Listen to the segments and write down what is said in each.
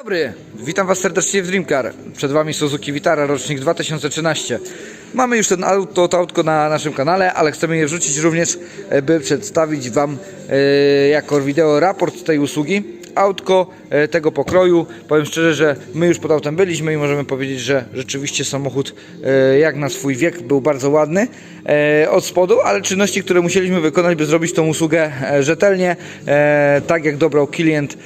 Dobry, witam Was serdecznie w Dreamcar. Przed Wami Suzuki Vitara, rocznik 2013. Mamy już ten auto, to autko na naszym kanale, ale chcemy je wrzucić również, e, by przedstawić Wam e, jako wideo raport tej usługi. Autko e, tego pokroju, powiem szczerze, że my już pod autem byliśmy i możemy powiedzieć, że rzeczywiście samochód e, jak na swój wiek był bardzo ładny e, od spodu, ale czynności, które musieliśmy wykonać, by zrobić tą usługę rzetelnie, tak jak dobrał klient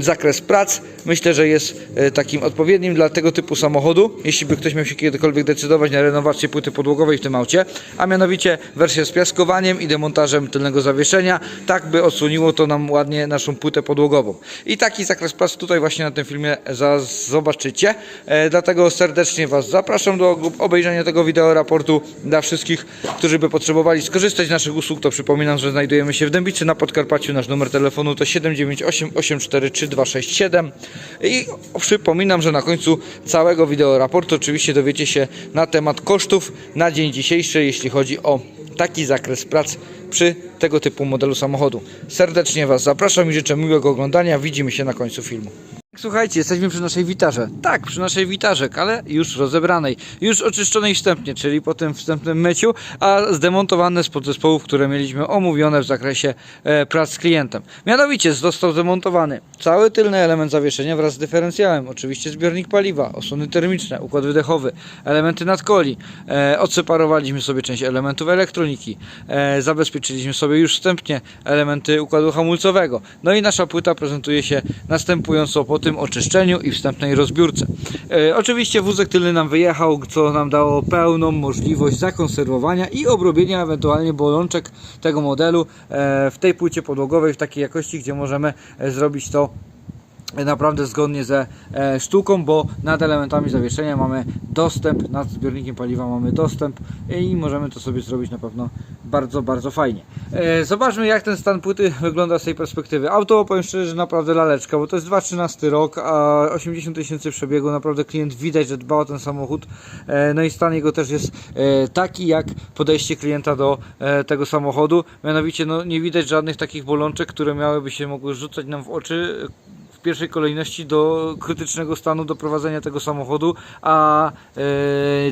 zakres prac, myślę, że jest takim odpowiednim dla tego typu samochodu, jeśli by ktoś miał się kiedykolwiek decydować na renowację płyty podłogowej w tym aucie, a mianowicie wersję z piaskowaniem i demontażem tylnego zawieszenia, tak by odsłoniło to nam ładnie naszą płytę podłogową. I taki zakres prac tutaj właśnie na tym filmie zobaczycie, e, dlatego serdecznie Was zapraszam do obejrzenia tego wideo raportu dla wszystkich, którzy by potrzebowali skorzystać z naszych usług, to przypominam, że znajdujemy się w Dębicy na Podkarpaciu, nasz numer telefonu to 798 843 267 i przypominam, że na końcu całego wideo raportu oczywiście dowiecie się na temat kosztów na dzień dzisiejszy, jeśli chodzi o taki zakres prac przy tego typu modelu samochodu. Serdecznie Was zapraszam i życzę miłego oglądania. Widzimy się na końcu filmu. Słuchajcie, jesteśmy przy naszej witarze. Tak, przy naszej witarze, ale już rozebranej, już oczyszczonej wstępnie, czyli po tym wstępnym myciu, a zdemontowane z podzespołów, które mieliśmy omówione w zakresie e, prac z klientem. Mianowicie został zdemontowany cały tylny element zawieszenia wraz z dyferencjałem, oczywiście zbiornik paliwa, osłony termiczne, układ wydechowy, elementy nadkoli. E, odseparowaliśmy sobie część elementów elektroniki, e, zabezpieczyliśmy sobie już wstępnie elementy układu hamulcowego. No i nasza płyta prezentuje się następująco po tym oczyszczeniu i wstępnej rozbiórce. E, oczywiście wózek tylny nam wyjechał, co nam dało pełną możliwość zakonserwowania i obrobienia ewentualnie bolączek tego modelu e, w tej płycie podłogowej w takiej jakości, gdzie możemy e, zrobić to naprawdę zgodnie ze e, sztuką, bo nad elementami zawieszenia mamy dostęp, nad zbiornikiem paliwa mamy dostęp i możemy to sobie zrobić na pewno bardzo, bardzo fajnie. E, zobaczmy jak ten stan płyty wygląda z tej perspektywy. Auto powiem szczerze, że naprawdę laleczka, bo to jest 2013 rok, a 80 tysięcy przebiegu, naprawdę klient widać, że dba o ten samochód, e, no i stan jego też jest taki jak podejście klienta do tego samochodu, mianowicie no, nie widać żadnych takich bolączek, które miałyby się mogły rzucać nam w oczy, pierwszej kolejności do krytycznego stanu doprowadzenia tego samochodu, a e,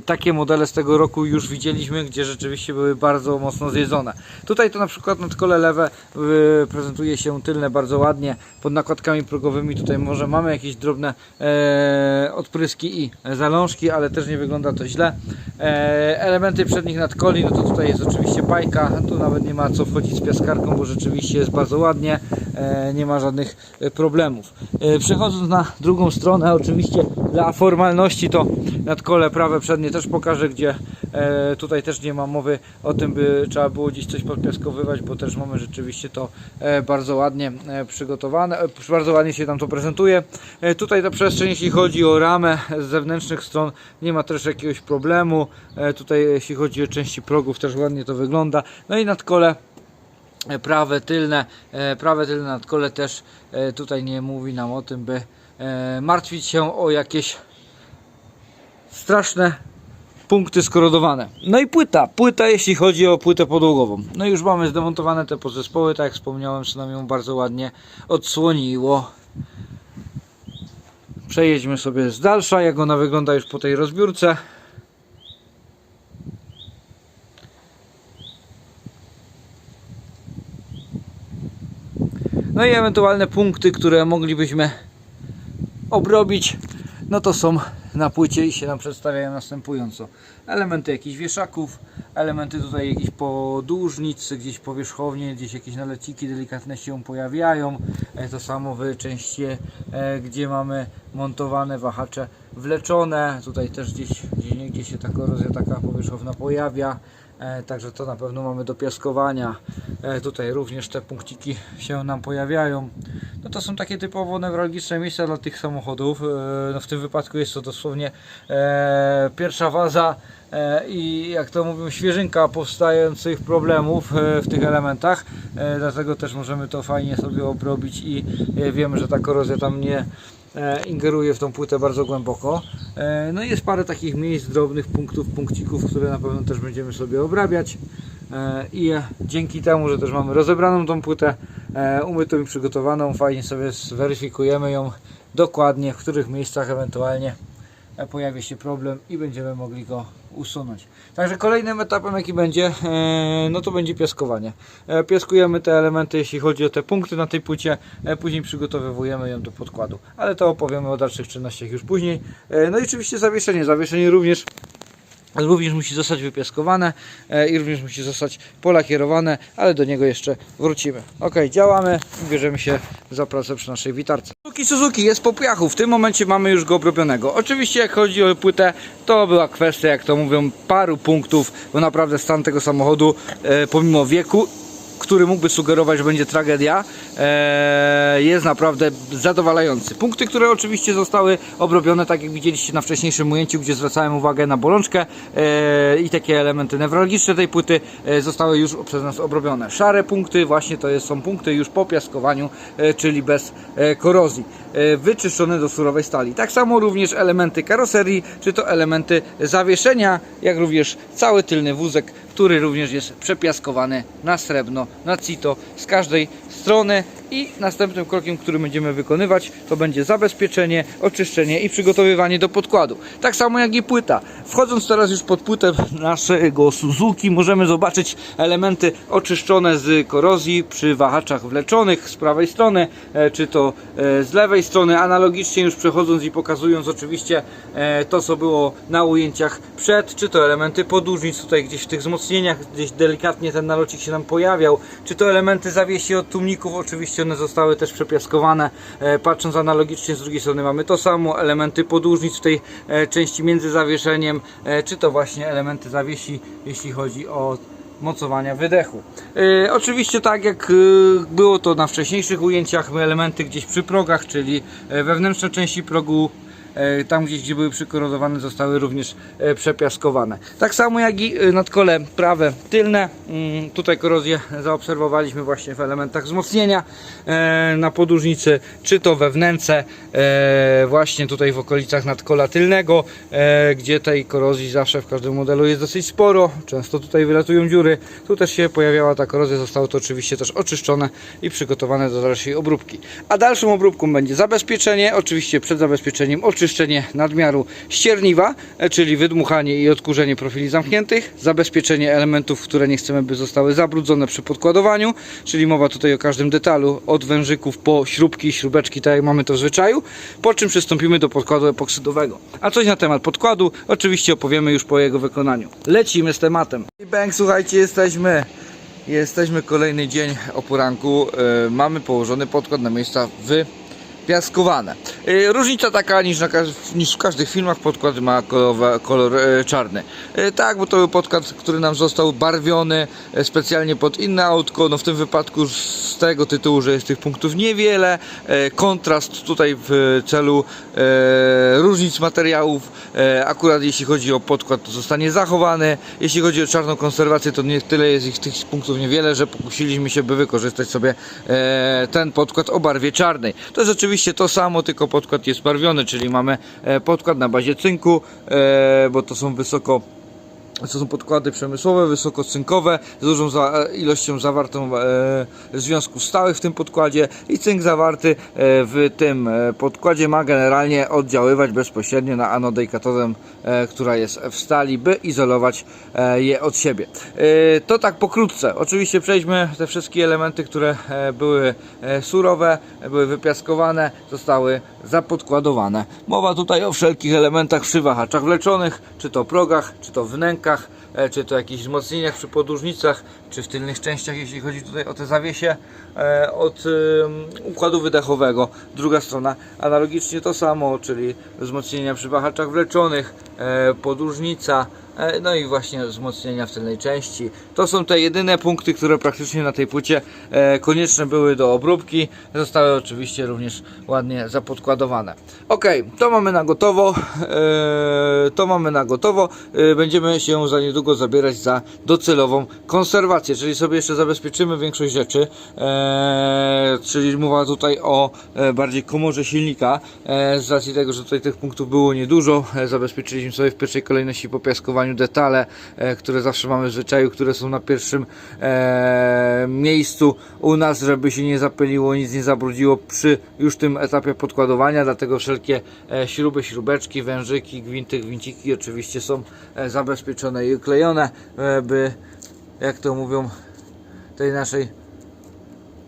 takie modele z tego roku już widzieliśmy, gdzie rzeczywiście były bardzo mocno zjedzone. Tutaj to na przykład nadkole lewe e, prezentuje się tylne bardzo ładnie, pod nakładkami progowymi tutaj może mamy jakieś drobne e, odpryski i zalążki, ale też nie wygląda to źle. E, elementy przednich nadkoli, no to tutaj jest oczywiście bajka, tu nawet nie ma co wchodzić z piaskarką, bo rzeczywiście jest bardzo ładnie, e, nie ma żadnych e, problemów. E, Przechodząc na drugą stronę, oczywiście dla formalności to nadkole prawe przednie też pokażę, gdzie e, tutaj też nie ma mowy o tym, by trzeba było gdzieś coś podpiaskowywać, bo też mamy rzeczywiście to e, bardzo ładnie przygotowane, bardzo ładnie się tam to prezentuje. Tutaj ta przestrzeń, jeśli chodzi o ramę z zewnętrznych stron, nie ma też jakiegoś problemu. Tutaj jeśli chodzi o części progów, też ładnie to wygląda. No i nadkole prawe tylne, e, prawe tylne nadkole też e, tutaj nie mówi nam o tym, by e, martwić się o jakieś straszne punkty skorodowane. No i płyta, płyta jeśli chodzi o płytę podłogową. No i już mamy zdemontowane te podzespoły, tak jak wspomniałem, co nam ją bardzo ładnie odsłoniło. Przejedźmy sobie z dalsza, jak ona wygląda już po tej rozbiórce. No i ewentualne punkty, które moglibyśmy obrobić, no to są na płycie i się nam przedstawiają następująco. Elementy jakichś wieszaków, elementy tutaj jakichś podłużnic, gdzieś powierzchownie, gdzieś jakieś naleciki delikatne się pojawiają. E, To samo w części, e, gdzie mamy montowane wahacze wleczone. Tutaj też gdzieś, gdzieś niegdzie się ta korozja taka powierzchowna pojawia. E, Także to na pewno mamy do piaskowania. E, Tutaj również te punkciki się nam pojawiają. No to są takie typowo newralgiczne miejsca dla tych samochodów. E, No w tym wypadku jest to dosłownie pierwsza faza e, i jak to mówią świeżynka powstających problemów w tych elementach. Dlatego też możemy to fajnie sobie obrobić i wiemy, że ta korozja tam nie ingeruje w tą płytę bardzo głęboko. E, No i jest parę takich miejsc, drobnych punktów, punkcików, które na pewno też będziemy sobie obrabiać. E, I dzięki temu, że też mamy rozebraną tą płytę, e, umytą i przygotowaną. Fajnie sobie zweryfikujemy ją dokładnie, w których miejscach ewentualnie e, pojawi się problem i będziemy mogli go usunąć. Także kolejnym etapem jaki będzie, e, no to będzie piaskowanie. E, Piaskujemy te elementy, jeśli chodzi o te punkty na tej płycie, e, później przygotowujemy ją do podkładu. Ale to opowiemy o dalszych czynnościach już później. E, No i oczywiście zawieszenie. Zawieszenie również Również musi zostać wypiaskowane e, i również musi zostać polakierowane, ale do niego jeszcze wrócimy. Ok, działamy i bierzemy się za pracę przy naszej witarce. Suzuki Suzuki jest po piachu, w tym momencie mamy już go obrobionego. Oczywiście jak chodzi o płytę, to była kwestia, jak to mówią, paru punktów, bo naprawdę stan tego samochodu, e, pomimo wieku, który mógłby sugerować, że będzie tragedia, e, jest naprawdę zadowalający. Punkty, które oczywiście zostały obrobione, tak jak widzieliście na wcześniejszym ujęciu, gdzie zwracałem uwagę na bolączkę e, i takie elementy newralgiczne tej płyty e, zostały już przez nas obrobione. Szare punkty, właśnie to są punkty już po piaskowaniu, czyli bez korozji, wyczyszczone do surowej stali. Tak samo również elementy karoserii, czy to elementy zawieszenia, jak również cały tylny wózek, który również jest przepiaskowany na srebrno, na cito z każdej strony i następnym krokiem, który będziemy wykonywać to będzie zabezpieczenie, oczyszczenie i przygotowywanie do podkładu. Tak samo jak i płyta. Wchodząc teraz już pod płytę naszego Suzuki możemy zobaczyć elementy oczyszczone z korozji przy wahaczach wleczonych z prawej strony, e, czy to e, z lewej strony, analogicznie już przechodząc i pokazując oczywiście e, to co było na ujęciach przed, czy to elementy podłużnic tutaj gdzieś w tych wzmocnieniach, gdzieś delikatnie ten nalocik się nam pojawiał, czy to elementy zawiesi od tłumników, oczywiście one zostały też przepiaskowane, e, patrząc analogicznie z drugiej strony mamy to samo, elementy podłużnic w tej e, części między zawieszeniem, e, czy to właśnie elementy zawiesi, jeśli chodzi o mocowania wydechu. Oczywiście tak jak było to na wcześniejszych ujęciach, elementy gdzieś przy progach, czyli wewnętrzne części progu tam gdzieś gdzie były przykorodowane zostały również e, przepiaskowane. Tak samo jak i e, nadkole prawe tylne. Mm, Tutaj korozję zaobserwowaliśmy właśnie w elementach wzmocnienia e, na podłużnicy, czy to we wnęce, e, właśnie tutaj w okolicach nadkola tylnego, e, gdzie tej korozji zawsze w każdym modelu jest dosyć sporo. Często tutaj wylatują dziury. Tu też się pojawiała ta korozja, zostało to oczywiście też oczyszczone i przygotowane do dalszej obróbki. A dalszą obróbką będzie zabezpieczenie, oczywiście przed zabezpieczeniem oczyszczenie nadmiaru ścierniwa, e, czyli wydmuchanie i odkurzenie profili zamkniętych, zabezpieczenie elementów, które nie chcemy, by zostały zabrudzone przy podkładowaniu, czyli mowa tutaj o każdym detalu, od wężyków po śrubki, śrubeczki, tak jak mamy to w zwyczaju, po czym przystąpimy do podkładu epoksydowego. A coś na temat podkładu, oczywiście opowiemy już po jego wykonaniu. Lecimy z tematem. I bang, słuchajcie, jesteśmy. Jesteśmy kolejny dzień o poranku. E, mamy położony podkład na miejsca wypiaskowane. E, różnica taka niż, na, niż w każdych filmach podkład ma kolor, kolor e, czarny. E, tak, bo to był podkład, który nam został barwiony e, specjalnie pod inne autko. No w tym wypadku z tego tytułu, że jest tych punktów niewiele. Kontrast tutaj w celu różnic materiałów. Akurat jeśli chodzi o podkład, to zostanie zachowany. Jeśli chodzi o czarną konserwację, to nie tyle jest ich tych punktów niewiele, że pokusiliśmy się, by wykorzystać sobie ten podkład o barwie czarnej. To jest oczywiście to samo, tylko podkład jest barwiony, czyli mamy e, podkład na bazie cynku, e, bo to są wysoko to są podkłady przemysłowe, wysokocynkowe, z dużą za, e, ilością zawartą e, związków stałych w tym podkładzie i cynk zawarty e, w tym e, podkładzie ma generalnie oddziaływać bezpośrednio na anodę i katodę, e, która jest w stali, by izolować e, je od siebie. E, to tak pokrótce. Oczywiście przejdźmy te wszystkie elementy, które e, były e, surowe, były wypiaskowane, zostały zapodkładowane. Mowa tutaj o wszelkich elementach przy wahaczach wleczonych, czy to progach, czy to wnękach, e, czy to jakichś wzmocnieniach przy podłużnicach, czy w tylnych częściach, jeśli chodzi tutaj o te zawiesie e, od układu wydechowego. Druga strona analogicznie to samo, czyli wzmocnienia przy wahaczach wleczonych, e, podłużnica, no i właśnie wzmocnienia w tylnej części. To są te jedyne punkty, które praktycznie na tej płycie e, konieczne były do obróbki. Zostały oczywiście również ładnie zapodkładowane. Ok, to mamy na gotowo. E, to mamy na gotowo. E, będziemy się za niedługo zabierać za docelową konserwację. czyli sobie jeszcze zabezpieczymy większość rzeczy, e, czyli mowa tutaj o e, bardziej komorze silnika, e, z racji tego, że tutaj tych punktów było niedużo, e, zabezpieczyliśmy sobie w pierwszej kolejności po piaskowaniu detale, e, które zawsze mamy w zwyczaju, które są na pierwszym e, miejscu u nas, żeby się nie zapyliło, nic nie zabrudziło przy już tym etapie podkładowania, dlatego wszelkie e, śruby, śrubeczki, wężyki, gwinty, gwinciki oczywiście są zabezpieczone i uklejone, by jak to mówią tej naszej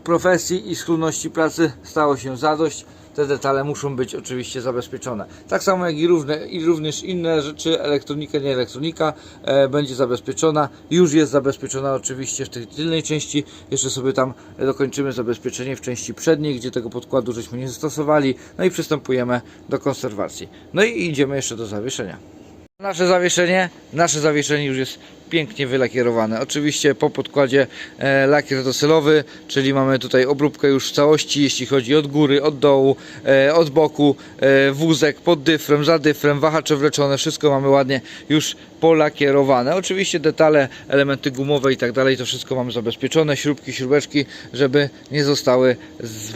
profesji i schludności pracy stało się zadość. Te detale muszą być oczywiście zabezpieczone. Tak samo jak i, równe, i również inne rzeczy, elektronika, nie elektronika, e, będzie zabezpieczona. Już jest zabezpieczona oczywiście w tej tylnej części. Jeszcze sobie tam dokończymy zabezpieczenie w części przedniej, gdzie tego podkładu żeśmy nie zastosowali. No i przystępujemy do konserwacji. No i idziemy jeszcze do zawieszenia. Nasze zawieszenie, nasze zawieszenie już jest pięknie wylakierowane. Oczywiście po podkładzie e, lakier docelowy, czyli mamy tutaj obróbkę już w całości, jeśli chodzi od góry, od dołu, e, od boku, e, wózek pod dyfrem, za dyfrem, wahacze wleczone, wszystko mamy ładnie już polakierowane. Oczywiście detale, elementy gumowe i tak dalej, to wszystko mamy zabezpieczone, śrubki, śrubeczki, żeby nie zostały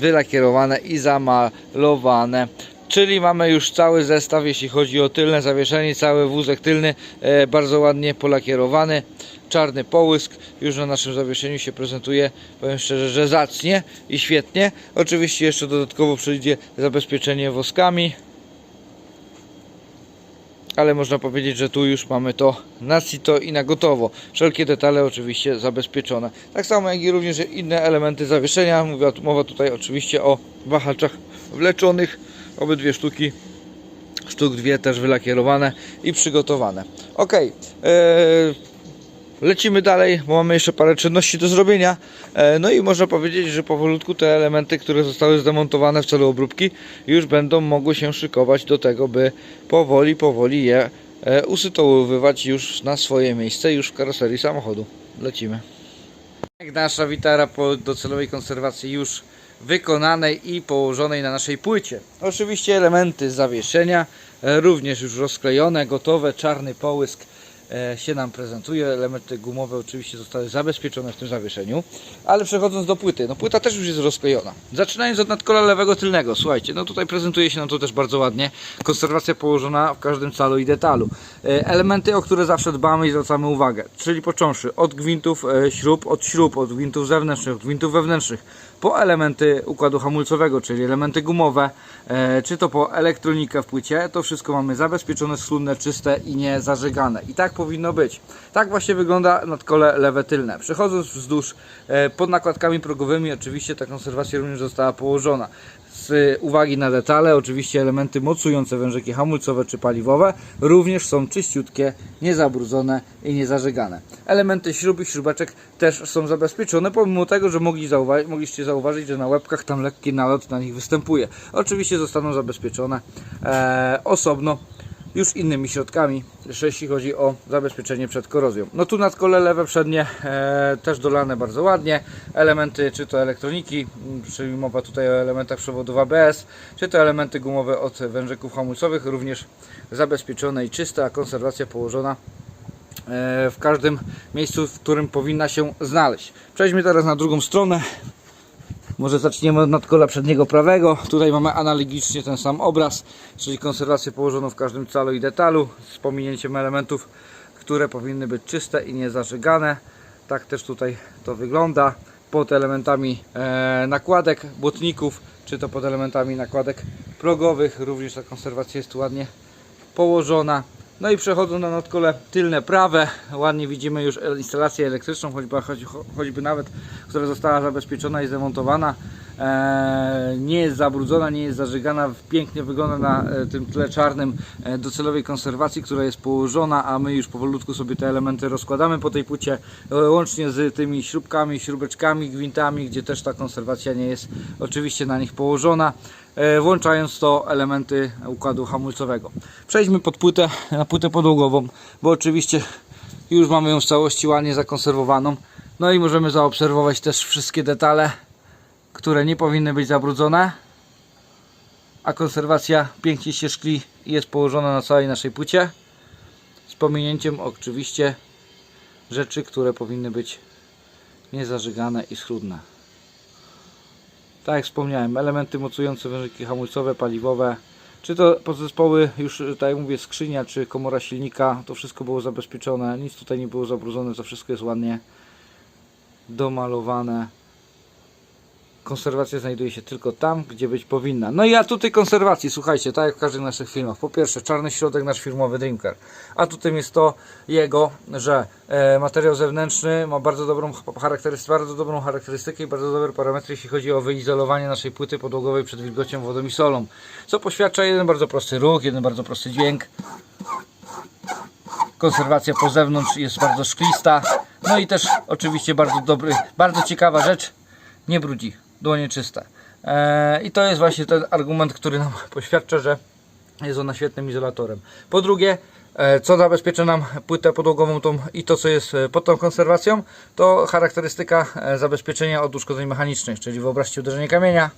wylakierowane i zamalowane. Czyli mamy już cały zestaw, jeśli chodzi o tylne zawieszenie, cały wózek tylny e, bardzo ładnie polakierowany. Czarny połysk już na naszym zawieszeniu się prezentuje, powiem szczerze, że zacnie i świetnie. Oczywiście jeszcze dodatkowo przyjdzie zabezpieczenie woskami. Ale można powiedzieć, że tu już mamy to na sito i na gotowo. Wszelkie detale oczywiście zabezpieczone. Tak samo jak i również inne elementy zawieszenia. Mowa tutaj oczywiście o wahaczach wleczonych. Obydwie sztuki, sztuk dwie też wylakierowane i przygotowane. Ok, lecimy dalej, bo mamy jeszcze parę czynności do zrobienia. E, no i można powiedzieć, że powolutku te elementy, które zostały zdemontowane w celu obróbki, już będą mogły się szykować do tego, by powoli, powoli je e, usytuowywać już na swoje miejsce, już w karoserii samochodu. Lecimy. Nasza witara po docelowej konserwacji już wykonanej i położonej na naszej płycie. Oczywiście elementy zawieszenia e, również już rozklejone, gotowe, czarny połysk e, się nam prezentuje. Elementy gumowe oczywiście zostały zabezpieczone w tym zawieszeniu. Ale przechodząc do płyty, no płyta też już jest rozklejona. Zaczynając od nadkola lewego tylnego, słuchajcie, no tutaj prezentuje się nam to też bardzo ładnie. Konserwacja położona w każdym calu i detalu. E, Elementy, o które zawsze dbamy i zwracamy uwagę, czyli począwszy od gwintów śrub, od śrub, od gwintów zewnętrznych, od gwintów wewnętrznych, po elementy układu hamulcowego, czyli elementy gumowe, e, czy to po elektronikę w płycie, to wszystko mamy zabezpieczone, schludne, czyste i nie zażegane. I tak powinno być. Tak właśnie wygląda nadkole lewe tylne. Przechodząc wzdłuż e, pod nakładkami progowymi, oczywiście ta konserwacja również została położona. Uwagi na detale, oczywiście elementy mocujące wężyki hamulcowe czy paliwowe również są czyściutkie, niezabrudzone i niezażegane. Elementy śrub i śrubeczek też są zabezpieczone, pomimo tego, że mogli zauwa- mogliście zauważyć, że na łebkach tam lekki nalot na nich występuje. Oczywiście zostaną zabezpieczone e, osobno już innymi środkami, jeśli chodzi o zabezpieczenie przed korozją. No tu nadkole lewe przednie e, też dolane bardzo ładnie. Elementy czy to elektroniki, czyli mowa tutaj o elementach przewodów ABS, czy to elementy gumowe od wężyków hamulcowych również zabezpieczone i czyste, a konserwacja położona e, w każdym miejscu, w którym powinna się znaleźć. Przejdźmy teraz na drugą stronę. Może zaczniemy od nadkola przedniego prawego. Tutaj mamy analogicznie ten sam obraz, czyli konserwację położoną w każdym calu i detalu z pominięciem elementów, które powinny być czyste i niezażygane. Tak też tutaj to wygląda. Pod elementami e, nakładek, błotników, czy to pod elementami nakładek progowych. Również ta konserwacja jest ładnie położona. No i przechodząc na nadkole tylne prawe, ładnie widzimy już instalację elektryczną, choćby, choć, choćby nawet, która została zabezpieczona i zamontowana. E, nie jest zabrudzona, nie jest zażygana, pięknie wygląda na e, tym tle czarnym e, docelowej konserwacji, która jest położona, a my już powolutku sobie te elementy rozkładamy po tej płycie, łącznie z tymi śrubkami, śrubeczkami, gwintami, gdzie też ta konserwacja nie jest oczywiście na nich położona włączając to elementy układu hamulcowego. Przejdźmy pod płytę, na płytę podłogową, bo oczywiście już mamy ją w całości ładnie zakonserwowaną. No i możemy zaobserwować też wszystkie detale, które nie powinny być zabrudzone. A konserwacja pięknie się szkli i jest położona na całej naszej płycie. Z pominięciem oczywiście rzeczy, które powinny być niezażygane i schludne. Tak jak wspomniałem, elementy mocujące wężyki hamulcowe, paliwowe, czy to podzespoły już, tak jak mówię, skrzynia, czy komora silnika, to wszystko było zabezpieczone, nic tutaj nie było zabrudzone, to wszystko jest ładnie domalowane. Konserwacja znajduje się tylko tam, gdzie być powinna. No i atuty konserwacji, słuchajcie, tak jak w każdych naszych filmach. Po pierwsze, czarny środek, nasz firmowy Dreamcar. Atutem jest to jego, że e, materiał zewnętrzny ma bardzo dobrą charakterystykę, bardzo dobrą charakterystykę i bardzo dobre parametry, jeśli chodzi o wyizolowanie naszej płyty podłogowej przed wilgocią, wodą i solą. Co poświadcza jeden bardzo prosty ruch, jeden bardzo prosty dźwięk. Konserwacja po zewnątrz jest bardzo szklista. No i też oczywiście bardzo dobry, bardzo ciekawa rzecz, nie brudzi, dłonie czyste. Eee, I to jest właśnie ten argument, który nam poświadcza, że jest ona świetnym izolatorem. Po drugie, e, co zabezpiecza nam płytę podłogową tą i to co jest e, pod tą konserwacją, to charakterystyka e, zabezpieczenia od uszkodzeń mechanicznych, czyli wyobraźcie uderzenie kamienia,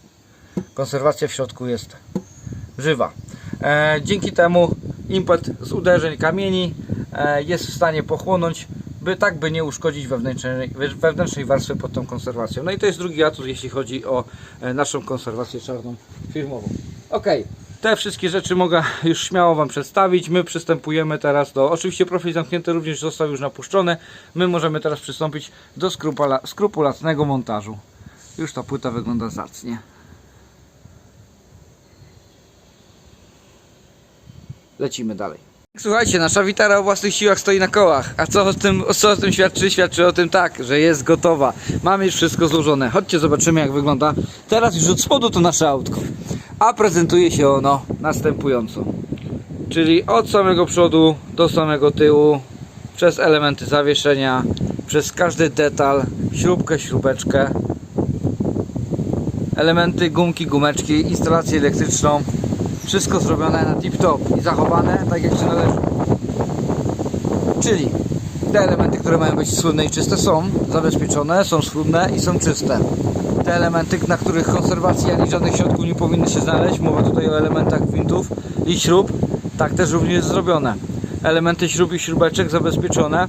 konserwacja w środku jest żywa. E, dzięki temu impet z uderzeń kamieni e, jest w stanie pochłonąć, by tak by nie uszkodzić wewnętrznej, wewnętrznej warstwy pod tą konserwacją. No i to jest drugi atut, jeśli chodzi o e, naszą konserwację czarną firmową. Ok, te wszystkie rzeczy mogę już śmiało Wam przedstawić. My przystępujemy teraz do, oczywiście profil zamknięty również został już napuszczony. My możemy teraz przystąpić do skrupula, skrupulatnego montażu. Już ta płyta wygląda zacnie. Lecimy dalej. Słuchajcie, nasza witara o własnych siłach stoi na kołach. A co o tym, co o tym świadczy? Świadczy o tym tak, że jest gotowa. Mamy już wszystko złożone. Chodźcie, zobaczymy jak wygląda. Teraz już od spodu to nasze autko. A prezentuje się ono następująco. Czyli od samego przodu do samego tyłu, przez elementy zawieszenia, przez każdy detal, śrubkę, śrubeczkę, elementy, gumki, gumeczki, instalację elektryczną. Wszystko zrobione na tip-top i zachowane tak jak się należy. Czyli te elementy, które mają być schludne i czyste są zabezpieczone, są schludne i są czyste. Te elementy, na których konserwacji ani żadnych środków nie powinny się znaleźć, mowa tutaj o elementach gwintów i śrub, tak też również jest zrobione. Elementy śrub i śrubeczek zabezpieczone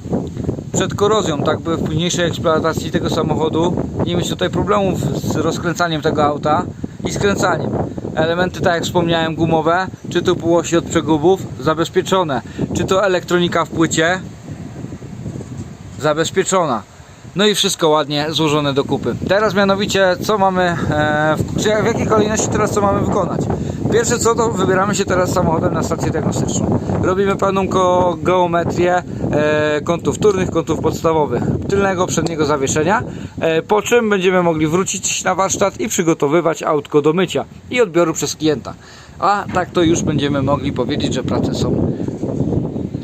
przed korozją, tak by w późniejszej eksploatacji tego samochodu nie mieć tutaj problemów z rozkręcaniem tego auta i skręcaniem. Elementy, tak jak wspomniałem, gumowe, czy to półosi od przegubów, zabezpieczone, czy to elektronika w płycie, zabezpieczona. No i wszystko ładnie złożone do kupy. Teraz mianowicie, co mamy, e, w, jakiej kolejności teraz co mamy wykonać? Pierwsze co, to wybieramy się teraz samochodem na stację diagnostyczną. Robimy pełną ko- geometrię e, kątów wtórnych, kątów podstawowych, tylnego, przedniego zawieszenia, e, po czym będziemy mogli wrócić na warsztat i przygotowywać autko do mycia i odbioru przez klienta. A tak to już będziemy mogli powiedzieć, że prace są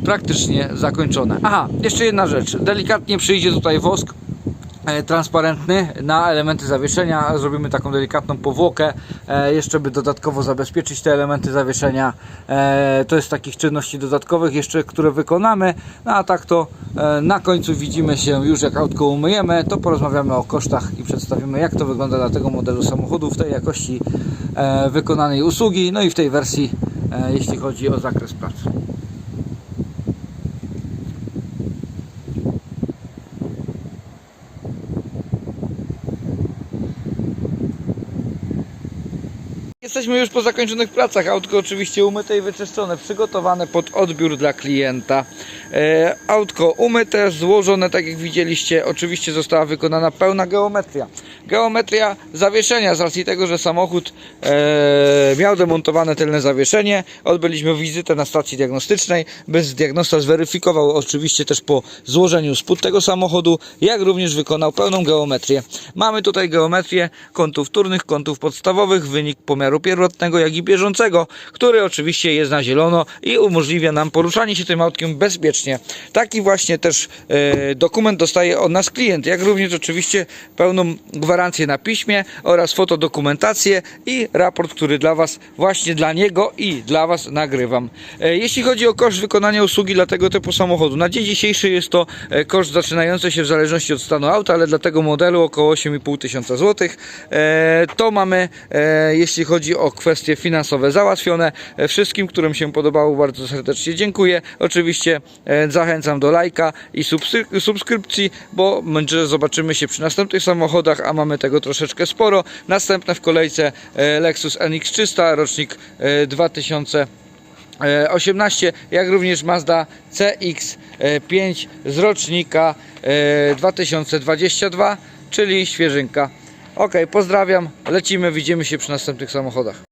praktycznie zakończone. Aha, jeszcze jedna rzecz. Delikatnie przyjdzie tutaj wosk transparentny na elementy zawieszenia. Zrobimy taką delikatną powłokę, e, jeszcze by dodatkowo zabezpieczyć te elementy zawieszenia. E, to jest takich czynności dodatkowych jeszcze, które wykonamy. No a tak to e, na końcu widzimy się już jak autko umyjemy, to porozmawiamy o kosztach i przedstawimy jak to wygląda dla tego modelu samochodu w tej jakości e, wykonanej usługi, no i w tej wersji, e, jeśli chodzi o zakres pracy. Jesteśmy już po zakończonych pracach. Autko oczywiście umyte i wyczyszczone, przygotowane pod odbiór dla klienta. E, autko umyte, złożone, tak jak widzieliście. Oczywiście została wykonana pełna geometria. Geometria zawieszenia z racji tego, że samochód e, miał demontowane tylne zawieszenie. Odbyliśmy wizytę na stacji diagnostycznej, by diagnosta zweryfikował oczywiście też po złożeniu spód tego samochodu, jak również wykonał pełną geometrię. Mamy tutaj geometrię kątów wtórnych, kątów podstawowych, wynik pomiaru pierwotnego, jak i bieżącego, który oczywiście jest na zielono i umożliwia nam poruszanie się tym autkiem bezpiecznie. Taki właśnie też e, dokument dostaje od nas klient, jak również oczywiście pełną gwarancję na piśmie oraz fotodokumentację i raport, który dla Was, właśnie dla niego i dla Was nagrywam. E, jeśli chodzi o koszt wykonania usługi dla tego typu samochodu, na dzień dzisiejszy jest to e, koszt zaczynający się w zależności od stanu auta, ale dla tego modelu około 8,5 tysiąca złotych. To mamy, jeśli chodzi o kwestie finansowe załatwione. E, Wszystkim, którym się podobało, bardzo serdecznie dziękuję. Oczywiście e, zachęcam do lajka i subskrypcji, bo może zobaczymy się przy następnych samochodach, a mamy tego troszeczkę sporo. Następne w kolejce e, Lexus NX300, rocznik e, 2000. E, 18, jak również Mazda CX5 z rocznika e, 2022, czyli świeżynka. Ok, pozdrawiam, lecimy, widzimy się przy następnych samochodach.